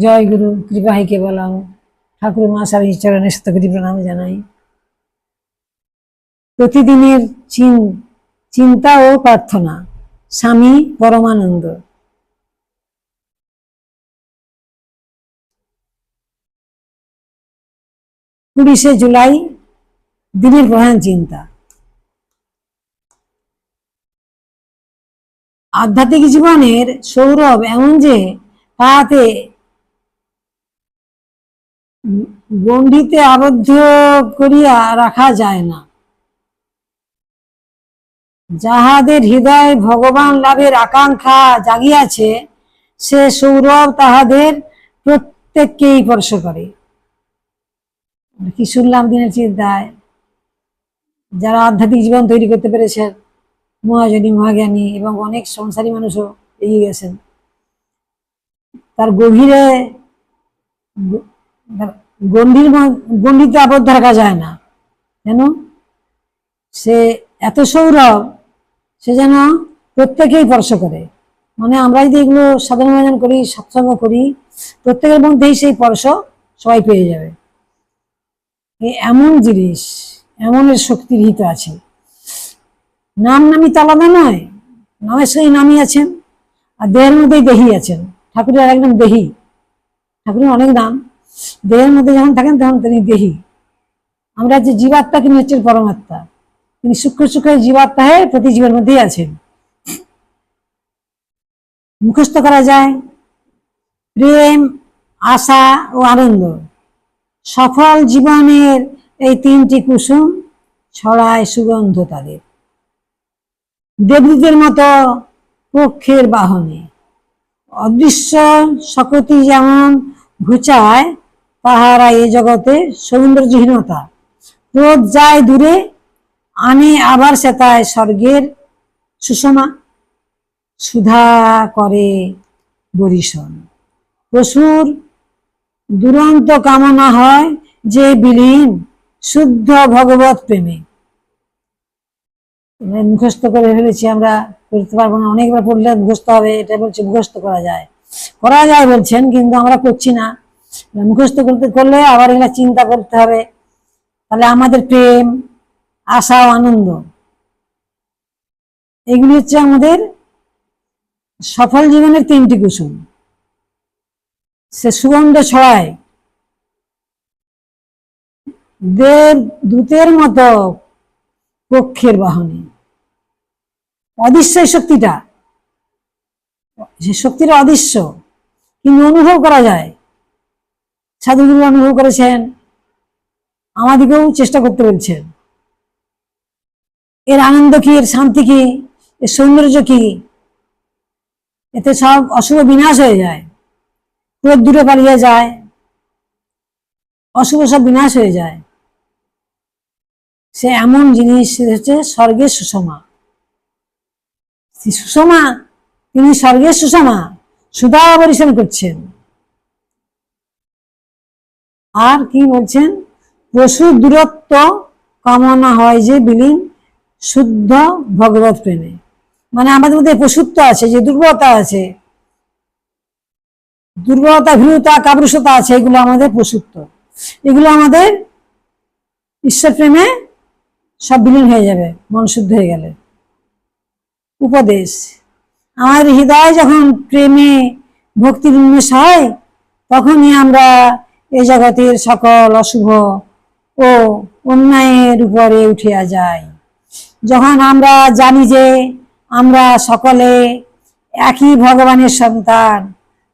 জয় গুরু কৃপাহি কেবলম ঠাকুর মা স্বামী চরণের শতকরি প্রণাম জানাই। প্রতিদিনের চিন- চিন্তা ও প্রার্থনা, স্বামী পরমানন্দ। কুড়িশে জুলাই, দিনের প্রধান চিন্তা। আধ্যাত্মিক জীবনের সৌরভ এমন যে তাহাতে গণ্ডিতে আবদ্ধ করিয়া রাখা যায় না। যাহাদের হৃদয় ভগবান লাভের আকাঙ্ক্ষা জাগিয়াছে, সে সৌরভ তাহাদের প্রত্যেককেই স্পর্শ করে। কি শুনলাম দিনের চিন্তায়? যারা আধ্যাত্মিক জীবন তৈরি করতে পেরেছেন, মহাজনী, মহাজ্ঞানী এবং অনেক সংসারী মানুষও এগিয়ে গেছেন। তার গভীরে গণ্ডির ম- গণ্ডিতে আবদ্ধ রাখা যায় না। কেন? সে এত সৌরভ, সে যেন প্রত্যেকেই স্পর্শ করে। মানে আমরা যদি এগুলো সাধারণ ভোজন করি, সৎসঙ্গ করি, প্রত্যেকের মধ্যেই সেই স্পর্শ সবাই পেয়ে যাবে। এমন জিনিস এমনের শক্তির হিত আছে। নাম নামি তো আলাদা নয়, নামের সঙ্গে নামি আছেন, আর দেহের মধ্যেই দেহি আছেন। ঠাকুরের একদম দেহি। ঠাকুরের অনেক নাম। দেহের মধ্যে যখন থাকেন, তখন তিনি দেহি। আমরা যে জীবাত্মা তিনি হচ্ছেন পরমাত্মা, তিনি সূক্ষ্ম সূক্ষ্ম জীবাত্মা হয়ে প্রতি জীবের মধ্যেই আছেন। মুখস্থ করা যায়। প্রেম, আশা ও আনন্দ। সফল জীবনের এই তিনটি কুসুম ছড়ায় সুগন্ধ তাদের। দেবদূতের মতো পক্ষের বাহনে। অদৃশ্য শকতি যেমন ঘুচায় তাহারা এ জগতে সৌন্দর্যহীনতা। রোদ যায় দূরে আনে আবার সেতায় স্বর্গের সুষমা। সুধা করে বরিশন পশুর দুরন্ত কামনা হয় যে বিলীন, শুদ্ধ ভগবত প্রেমে। মুখস্থ করে ফেলেছি আমরা, করতে পারব না, অনেকবার পড়লে মুখস্থ হবে এটা বলছে মুখস্থ করা যায়। করা যায় বলছেন, কিন্তু আমরা করছি না। মুখস্থ করতে করলে আবার এগুলা চিন্তা করতে হবে। তাহলে আমাদের প্রেম, আশা ও আনন্দ, এগুলি হচ্ছে আমাদের সফল জীবনের তিনটি কুসুম। সে সুগন্ধ ছড়ায়। দেব দূতের মতো পক্ষের বাহনে। অদৃশ্য শক্তিটা। সে শক্তিটা অদৃশ্য। কিন্তু অনুভব করা যায়। সাধুগুরু অনুভব করেছেন, আমাদেরকেও চেষ্টা করতে বলছেন। এর আনন্দ কি, এর শান্তি কি, এর সৌন্দর্য কি? এতে সব অশুভ বিনাশ হয়ে যায়, ক্রোধ দূরে পালিয়ে যায়, অশুভ সব বিনাশ হয়ে যায়। সে এমন জিনিস হচ্ছে স্বর্গের সুষমা। সুষমা, তিনি স্বর্গের সুষমা সুধা পরিশ্রম করছেন। আর কি বলছেন? পশু দূরত্ব কামনা হয় যে বিলীন, শুদ্ধ ভগবত প্রেমে। মানে আমাদের মধ্যে পশুত্ব আছে, যে দুর্বলতা আছে। দুর্বলতা, ভীরতা, কাপুরুষতা আছে, এগুলো আমাদের পশুত্ব। এগুলো আমাদের ঈশ্বর প্রেমে সব বিলীন হয়ে যাবে, মন শুদ্ধ হয়ে গেলে। উপদেশ, আমাদের হৃদয় যখন প্রেমে ভক্তির উন্মেষ হয়, তখনই আমরা এই জগতের সকল অশুভ ও অন্যায়ের উপরে উঠিয়া যায়। যখন আমরা জানি যে আমরা সকলে একই ভগবানের সন্তান,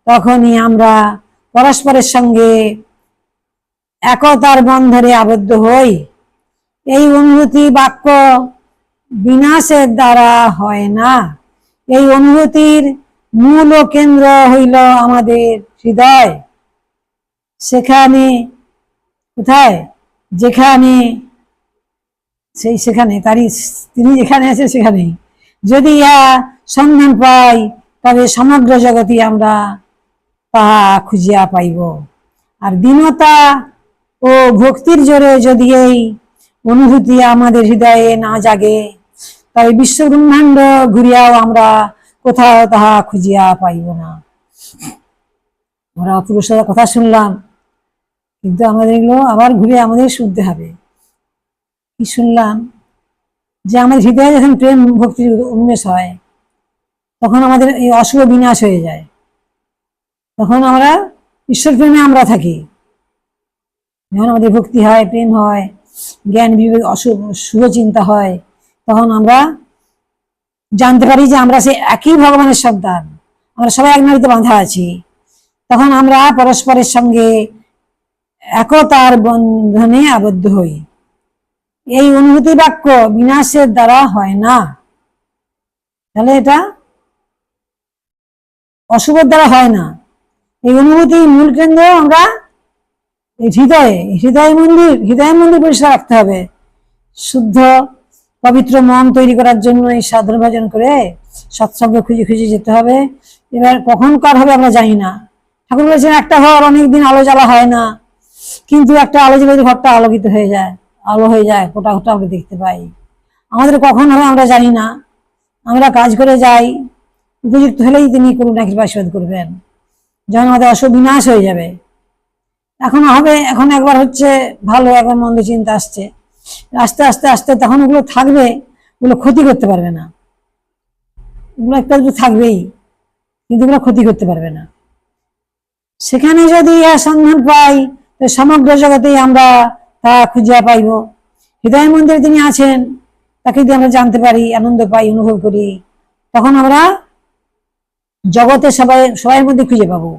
তখনই আমরা পরস্পরের সঙ্গে একতার বন্ধনে আবদ্ধ হই। এই অনুভূতি বাক্য বিনাশের দ্বারা হয় না। এই অনুভূতির মূল কেন্দ্র হইল আমাদের হৃদয়। সেখানে, কোথায়? যেখানে, সেই সেখানে, তারই তিনি যেখানে আছে সেখানেই। যদি ইহা সন্ধান পাই, তবে সমগ্র জগতে আমরা তাহা খুঁজিয়া পাইব। আর দীনতা ও ভক্তির জোরে যদি এই অনুভূতি আমাদের হৃদয়ে না জাগে তবে বিশ্ব ব্রহ্মাণ্ড ঘুরিয়াও আমরা কোথাও তাহা খুঁজিয়া পাইব না। আমরা পুরুষরা কথা শুনলাম। কিন্তু আমাদের এগুলো আবার ঘুরে আমাদের শুনতে হবে। কি শুনলাম? যে আমাদের হৃদয়ে যখন প্রেম ভক্তির উন্মেষ হয়, তখন আমাদের এই অশুভ বিনাশ হয়ে যায়। তখন আমরা ঈশ্বর প্রেমে আমরা থাকি। যখন আমাদের ভক্তি হয়, প্রেম হয়, জ্ঞান বিবেক, অশুভ, শুভ চিন্তা হয়, তখন আমরা জানতে পারি যে আমরা সেই একই ভগবানের সন্তান। আমরা সবাই এক নারীতে বাঁধা আছি। তখন আমরা পরস্পরের সঙ্গে একতার বন্ধনে আবদ্ধ হই। এই অনুভূতি বাক্য বিনাশের দ্বারা হয় না। তাহলে এটা অশুভের দ্বারা হয় না। এই অনুভূতি মূল কেন্দ্র আমরা হৃদয়ে, হৃদয় মন্দির হৃদয় মন্দির পরিষ্কার রাখতে হবে। শুদ্ধ, পবিত্র মন তৈরি করার জন্য এই সাধন ভজন করে সৎসঙ্গ খুঁজে খুঁজে যেতে হবে। এবার কখন কার হবে আমরা জানি না। ঠাকুর বলেছেন, একটা ঘর অনেকদিন আলো জ্বালা হয় না। কিন্তু একটা আলো জ্বলে ঘরটা আলোকিত হয়ে যায়, আলো হয়ে যায় গোটা গোটা আমরা দেখতে পাই। আমাদের কখন হবে আমরা জানি না। আমরা কাজ করে যাই, উপযুক্ত হলেই তিনি করুণা কৃপা আশীর্বাদ করবেন। যখন আমাদের অসুখ বিনাশ হয়ে যাবে। এখন হবে, এখন একবার হচ্ছে ভালো, একবার মন্দ চিন্তা আসছে। আস্তে আস্তে আস্তে তখন ওগুলো থাকবে, ওগুলো ক্ষতি করতে পারবে না। ওগুলো একটা থাকবেই, কিন্তু ওগুলো ক্ষতি করতে পারবে না। সেখানে যদি সন্ধান পাই সমগ্র জগতেই আমরা তা খুঁজিয়া পাইব। হৃদয় মন্দিরে তিনি আছেন, তাকে যদি আমরা জানতে পারি, আনন্দ পাই, অনুভব করি, তখন আমরা জগতে সবাই সবাই মধ্যে খুঁজে পাবো।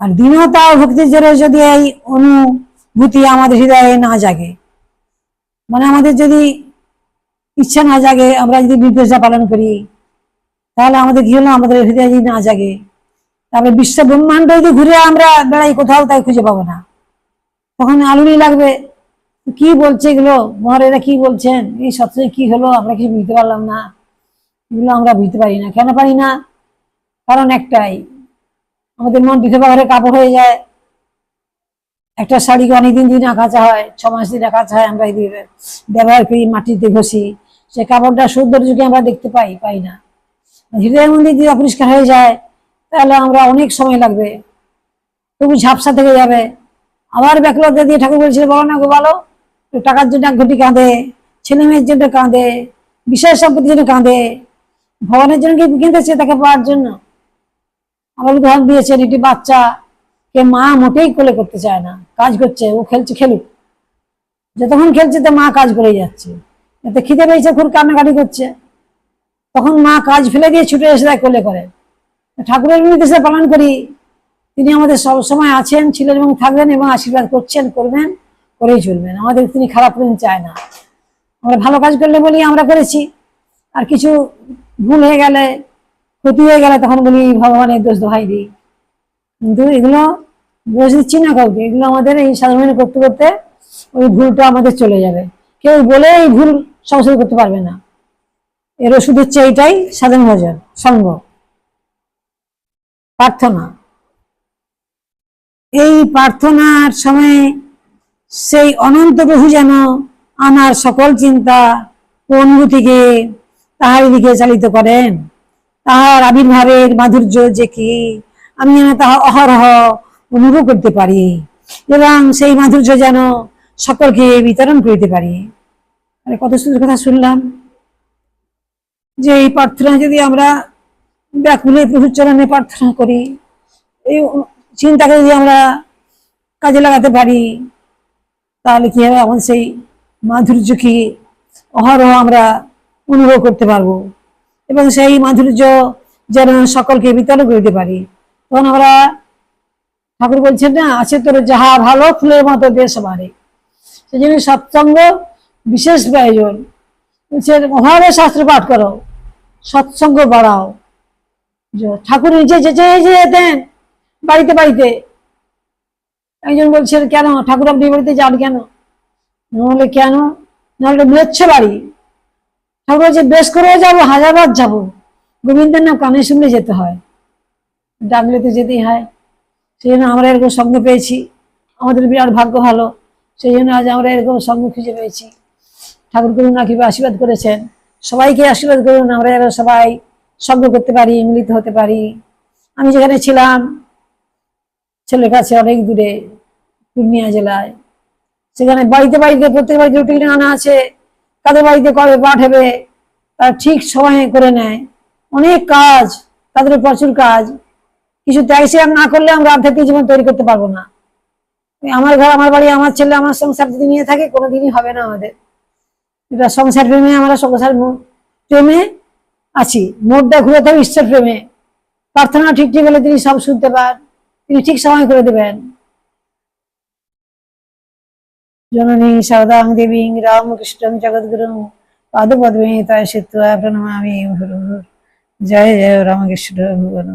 আর দীনতা ও ভক্তির জোরে যদি এই অনুভূতি আমাদের হৃদয়ে না জাগে মানে আমাদের যদি ইচ্ছা না জাগে, আমরা যদি নির্দেশটা পালন করি, তাহলে আমাদের কি হলো? আমাদের হৃদয় যদি না জাগে তারপরে বিশ্ব ব্রহ্মাণ্ড ঘুরে আমরা বেড়াই কোথাও তাই খুঁজে পাবো না। তখন আলুনি লাগবে, কি বলছে এগুলো? মহারেরা কি বলছেন? এই সবসময় কি হলো? আমরা কিছু বুঝতে পারলাম না। এগুলো আমরা বুঝতে পারি না। কেন পারি না? কারণ একটাই, আমাদের মন বিধবা ঘরে কাপড় হয়ে যায়। একটা শাড়িকে অনেকদিন দিন কাঁচা হয়, ছ মাস দিন কাঁচা হয় আমরা ব্যবহার করি, মাটিতে ঘষি। সে কাপড়টা সৌন্দর্যকে আমরা দেখতে পাই পাই না। হৃদয় মন্দির যদি অপরিষ্কার হয়ে যায়। তাহলে আমরা অনেক সময় লাগবে। তবু ঝাপসা থেকে যাবে। আবার ব্যাকলতা দিয়ে ঠাকুর বলছিল, বলো না গো, বলো। টাকার জন্য ঘটি কাঁদে ছেলে মেয়ের জন্য কাঁদে বিষয় সম্পত্তির জন্য কাঁদে। ভগবানের জন্য কি কিনতেছে তাকে পাওয়ার জন্য? আমার উদাহরণ দিয়েছেন একটি বাচ্চা, কে মা মোটেই কোলে করতে চায় না, কাজ করছে, ও খেলছে, খেলুক। যতক্ষণ খেলছে, তো মা কাজ করেই যাচ্ছে। এতে খিদে পেয়েছে, খুব কান্নাকাটি করছে। তখন মা কাজ ফেলে দিয়ে ছুটে এসে তাই কোলে করে। ঠাকুরের নির্দেশে পালন করি। তিনি আমাদের সব সময় আছেন, ছিলেন এবং থাকবেন এবং আশীর্বাদ করছেন, করবেন, করেই চলবেন। আমাদের তিনি খারাপ করতে চায় না। আমরা ভালো কাজ করলে বলি আমরা করেছি। আর কিছু ভুল হয়ে গেলে, ক্ষতি হয়ে গেলে তখন বলি ভগবানের দোষ দোহাই দিই। কিন্তু এগুলো দোষ দিচ্ছি না কাউকে। এগুলো আমাদের এই সাধারণ করতে করতে ওই ভুলটা আমাদের চলে যাবে। কেউ বলে এই ভুল সংশোধন করতে পারবে না। এর ওষুধ হচ্ছে এইটাই সাধারণ ভজন, সঙ্গ। প্রার্থনা। এই প্রার্থনার সময়ে সেই অনন্ত প্রভু যেন আমার সকল চিন্তা অনুভূতিকে তাহার দিকে চালিত করেন। তাহার আবির্ভাবের মাধুর্য যে কি, আমি যেন তাহা অহরহ অনুভব করতে পারি এবং সেই মাধুর্য যেন সকলকে বিতরণ করিতে পারি। কত সুন্দর কথা শুনলাম যে এই প্রার্থনা যদি আমরা ব্যাকুলে প্রভুর চরণে প্রার্থনা করি। এই চিন্তাকে যদি আমরা কাজে লাগাতে পারি, তাহলে কি হবে? আমাদের সেই মাধুর্য কি অহরহ আমরা অনুভব করতে পারব। এবং সেই মাধুর্য যেন সকলকে বিতরণ করতে পারি। তখন আমরা, ঠাকুর বলছেন না, আছে তোর যাহা ভালো ফুলের মতো দেশ বাড়ে। সেই জন্য সৎসঙ্গ বিশেষ প্রয়োজন। বলছেন অভাবে শাস্ত্র পাঠ করো, সৎসঙ্গ বাড়াও। ঠাকুর নিজে যেচে যে যেতেন বাড়িতে বাড়িতে। একজন বলছেন, কেন? ঠাকুর আপনি বাড়িতে যান কেন? নাহলে কেন? নাহলে মেচ্ছ বাড়ি। ঠাকুর বলছে, বেশ করেও যাব হাজারবার যাব। গোবিন্দের নাম কানে শুনলে যেতে হয়। ডাকলে তো যেতেই হয়। সেই জন্য আমরা এরকম সঙ্গ পেয়েছি। আমাদের বিরাট ভাগ্য ভালো। সেই জন্য আজ আমরা এরকম সঙ্গ খুঁজে পেয়েছি। ঠাকুর করুন কীভাবে আশীর্বাদ করেছেন। সবাইকে আশীর্বাদ করুন। আমরা এরা সবাই সঙ্গ করতে পারি, মিলিত হতে পারি। আমি যেখানে ছিলাম, ছেলের কাছে অনেক দূরে, পূর্ণিয়া জেলায়। সেখানে বাড়িতে বাড়িতে, প্রত্যেক বাড়িতে রুটিন আনা আছে। তাদের বাড়িতে কবে পাঠাবে, তারা ঠিক সময়ে করে নেয়। অনেক কাজ, তাদের প্রচুর কাজ। কিছু ত্যাগ স্বীকার না করলে আমরা আধ্যাত্মিক জীবন তৈরি করতে পারব না। আমার ঘর, আমার বাড়ি, আমার ছেলে, আমার সংসার যদি নিয়ে থাকে, কোনোদিনই হবে না আমাদের। এটা সংসার প্রেমে, আমরা সংসার প্রেমে আছি। মোড়টা ঘুরে থাকবে ঈশ্বর প্রেমে। প্রার্থনা ঠিক ঠিক হলে তিনি সব শুনতে পান। তিনি ঠিক সময় করে দেবেন। জননী শারদাং দেবী রামকৃষ্ণ জগদ্গুরু পাদপদ্মে তাই সেতু প্রণমামি। জয় জয় রামকৃষ্ণ ভগবান।